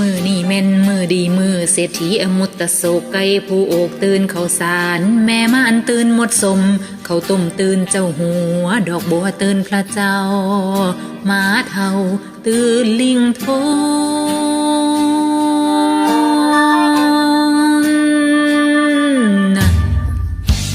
มือนี่แม่นมือดีมือเศรษฐีอมุตตะโศกไก่ผู้โอกตื่นเขาสาร แม่ม่านตื่นหมดสม เขาวต้มตื่นเจ้าหัว ดอกบัวตื่นพระเจ้ามาเทาตื่นลิงโทน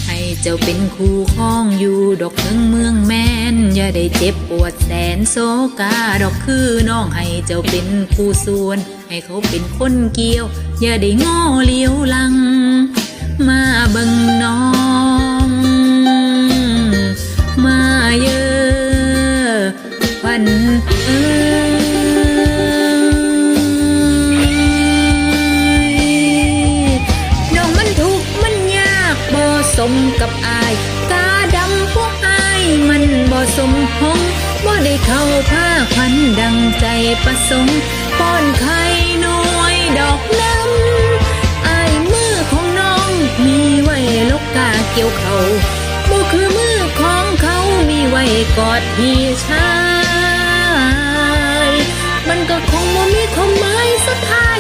ให้เจ้าเป็นคู่ข้องอยู่ดอกเทิงเมืองแม่นอย่าได้เจ็บปวดแสนโศกาดอกคือน้องให้เจ้าเป็นคู่ส่วน ให้เขาเป็นคนเกี่ยว อย่าได้ง้อเลี้ยวลัง มาบิ่งน้อง มาเยอะวันเอ้ยน้องมันทุกมันยากบ่สมกับอาย ตาดำพวกอายมันบ่สมพงบ่ได้เข้าผ้าควันดังใจประสงค์ ป้อนไข่หน้อยดอกน้ำไอ้มือของน้องมีไว้ลกกาเกี่ยวเขาบ่คือมือของเขามีไว้กอดพี่ชาย มันก็คงบ่มีความหมายสักท้า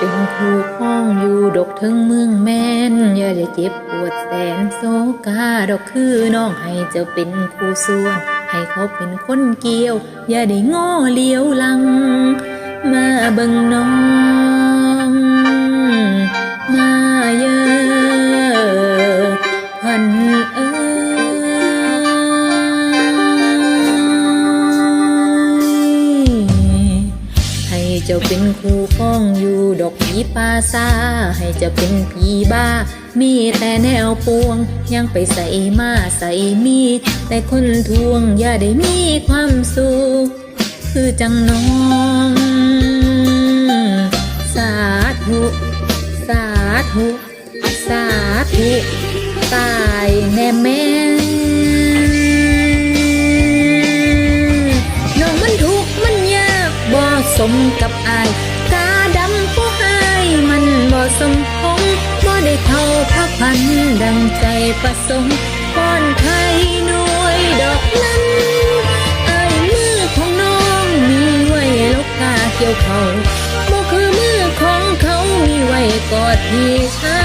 เป็นคู่ข้องอยู่ดกถึงเมืองแม่น อย่าได้เจ็บปวดแสนโศกาดอกคือน้องให้เจ้าเป็นคู่ส่วน ให้เขาเป็นคนเกี่ยว อย่าได้ง้อเลี้ยวหลัง มาเบิ่งน้อง มาเยอะพันเอให้เจ้าเป็นคู่ องอยู่ดอกผีปาซาให้จ้าเป็นผีบ้า มีแต่แนวปวง ยังไปใส่มาใส่มี แต่คนทวงอย่าได้มีความสุขคือจังน้อง สาธุ สาธุ สาธุตายแน่แม่น้องมันทุกข์มันยากบ่สมกับอา ดังใจประสงค์ป้อนไข่หน่วยดอกนั้นไอ้มือของน้องมีไว้ลกกาเกี่ยวเขาบ่คือมือของเขามีไว้กอดพี่ชา